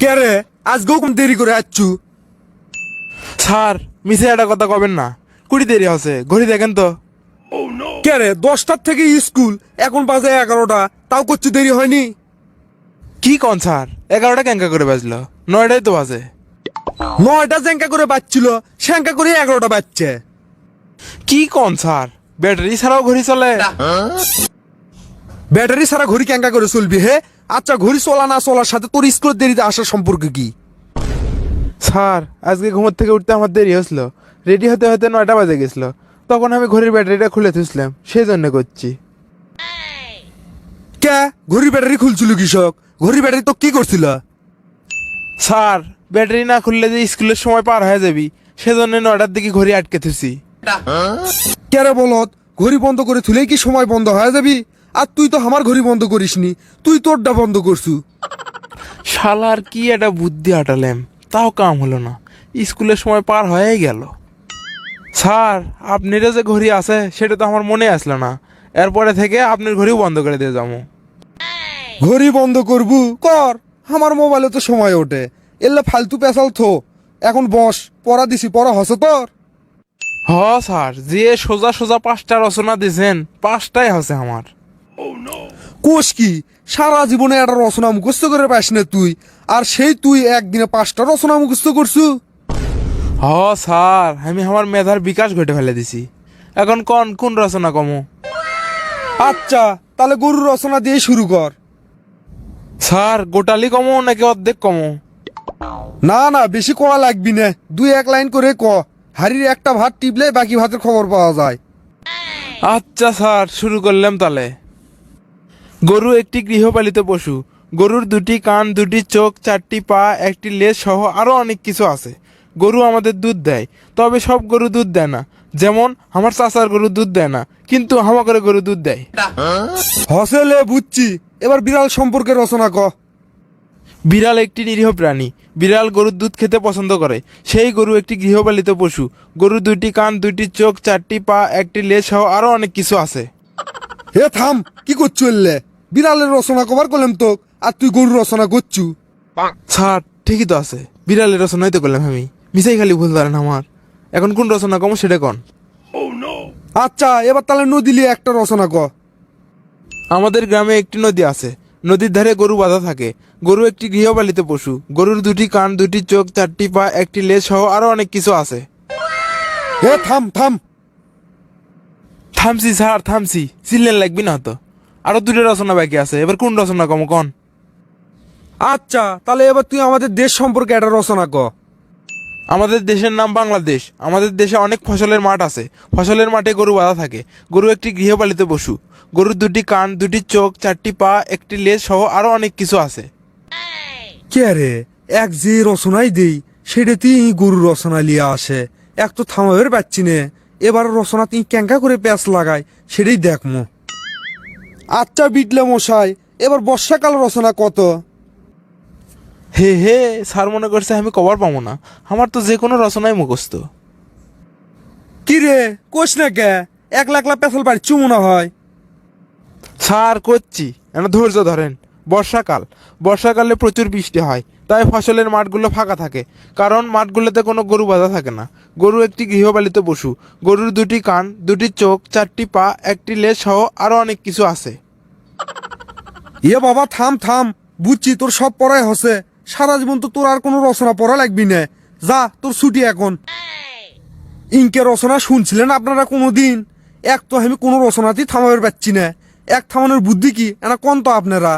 কে রে আজকেও কম দেরি করে আসছু? স্যার মিসে একটা কথা কবেন না। কুড়ি দেরি আছে ঘড়ি দেখেন তো। কে রে দশটার থেকে স্কুল এখন বাজে এগারোটা তাও করছু দেরি হয়নি? কি কন স্যার? এগারোটা ক্যাঙ্কা করে বাজলো নয়টাই তো বাজে। নয়টা জ্যাঙ্কা করে বাজছিল শ্যাঙ্কা করে এগারোটা বাজছে। কি কন স্যার? ব্যাটারি ছাড়াও ঘড়ি চলে। ব্যাটারি সারা ঘড়ি ক্যাঙ্কা করে চলবি হে? আচ্ছা ঘড়ি চলা না চলার সাথে তোর স্কুলের দেরিতে আসার সম্পর্ক কি? স্যার আজকে ঘুমোর থেকে উঠতে আমার দেরি হয়েছিল। রেডি হতে হতে নয়টা বাজে গেছিল। তখন আমি ঘড়ির ব্যাটারিটা খুলে থুসলাম সেই জন্য করছি। কে? ঘড়ি ব্যাটারি খুলছিল কৃষক? ঘড়ির ব্যাটারি তো কি করছিল? স্যার ব্যাটারি না খুললে যে স্কুলের সময় পার হয়ে যাবি সেজন্য নয়টার দিকে ঘড়ি আটকে থুসি কে রে বলত? ঘড়ি বন্ধ করে তুলেই কি সময় বন্ধ হয়ে যাবি? আর তুই তো আমার ঘড়ি বন্ধ করিসনি তুই তোরটা বন্ধ করছু। শালার কি একটা বুদ্ধি আটালাম তাও কাম হলো না স্কুলের সময় পার হয়েই গেল। স্যার আপনার যে ঘড়ি আছে সেটা তো আমার মনে আসলো না। এরপরে থেকে আপনার ঘড়িও বন্ধ করে দিয়ে যাব। ঘড়ি বন্ধ করবু? কর আমার মোবাইলে তো সময় ওঠে। এলে ফালতু পেশাল থো। এখন বস পড়া দিছি পড়া হসে তোর। হ স্যার যে সোজা সোজা পাঁচটা রচনা দিছেন পাঁচটাই হসে আমার। কোষ কি? সারা জীবনে একটা রচনা মুখস্থ করে পাস না তুই। আর সেই তুই একদিনে পাঁচটা রচনা মুখস্থ করছু? হ স্যার আমি আমার মেধার বিকাশ ঘটে ফেলে দিছি। এখন কোন কোন রচনা কমো? আচ্ছা তাহলে গরুর রচনা দিয়ে শুরু কর। স্যার গোটালি কমো নাকি অর্ধেক কমো? না না বেশি কোয়া লাগবি না। দুই এক লাইন করে ক। হাড়ির একটা ভাত টিপলে বাকি ভাতের খবর পাওয়া যায়। আচ্ছা স্যার শুরু করলাম তাহলে। গরু একটি গৃহপালিত পশু। গরুর দুটি কান দুটি চোখ চারটি পা একটি লেজ সহ আরও অনেক কিছু আছে। গরু আমাদের দুধ দেয় তবে সব গরু দুধ দেয় না। যেমন আমার চাচার গরু দুধ দেয় না কিন্তু হামাকরে গরু দুধ দেয়। হসেলে বুঝছি এবার বিড়াল সম্পর্কে রচনা ক। বিড়াল একটি নিরীহ প্রাণী। বিড়াল গরুর দুধ খেতে পছন্দ করে। সেই গরু একটি গৃহপালিত পশু। গরুর দুইটি কান দুইটি চোখ চারটি পা একটি লেজ সহ আরও অনেক কিছু আছে। হে থাম কি করছু বিড়ালের রচনা কবার করলাম তো আর তুই গরুর রচনা করছু। স্যার ঠিকই তো আছে। বিড়ালের রচনাই তো করলাম আমি। মিসাই খালি ভুল ধরেন আমার। এখন কোন রচনা কম সেটা কন? আচ্ছা এবার তাহলে নদীলি একটা রচনা ক আমাদের গ্রামে একটি নদী আছে। নদীর ধারে গরু বাঁধা থাকে। গরু একটি গৃহপালিত পশু। গরুর দুটি কান দুটি চোখ চারটি পা একটি লেজ সহ আরও অনেক কিছু আছে। হে থাম থাম। থামছি স্যার থামছি। সিলেন লাগবি না তো। আরও দুটো রচনা বাকি আছে। এবার কোন রচনা কম কন? আচ্ছা তাহলে এবার তুই আমাদের দেশ সম্পর্কে একটা রচনা ক। আমাদের দেশের নাম বাংলাদেশ। আমাদের দেশে অনেক ফসলের মাঠ আছে। ফসলের মাঠে গরু বাঁধা থাকে। গরু একটি গৃহপালিত পশু। গরুর দুটি কান, দুটি চোখ, চারটি পা, একটি লেজ সহ আরও অনেক কিছু আছে। কে রে? এক যে রচনাই দেই, সেটা তুই গরুর রচনা লিয়ে আসে। এক তো থামাবের পাচ্ছি নে। এবার রচনা তুই ক্যাঙ্কা করে প্যাঁচ লাগায় সেটাই দেখমো আচ্ছা বিটলে মশাই এবার বর্ষাকাল রচনা কত? হে হে স্যার মনে করছে আমি কবার পাবো না। আমার তো যে কোনো রচনাই মুখস্থ। কি রে কোষ না কে? এক লাখ লাখ পেছাল পারছু মনে হয়। স্যার করছি। এনা ধৈর্য ধরেন বর্ষাকাল। বর্ষাকালে প্রচুর বৃষ্টি হয় তাই ফসলের মাঠগুলো ফাঁকা থাকে কারণ মাঠগুলোতে কোনো গরু বাঁধা থাকে না। গরু একটি গৃহপালিত পশু। গরুর দুটি কান দুটি চোখ চারটি পা একটি লেজ সহ আরও অনেক কিছু আছে। এ বাবা থাম থাম। বুঝছি তোর সব পড়াই হসে সারা জীবন তো তোর আর কোনো রচনা পড়া লাগবি না। যা তোর ছুটি এখন। ইনকে রচনা শুনছিলেন আপনারা কোনো দিন এক তো আমি কোনো রচনাতেই থামাবার পাচ্ছি না। এক থামানোর বুদ্ধি কি? এনা কোন তো আপনারা?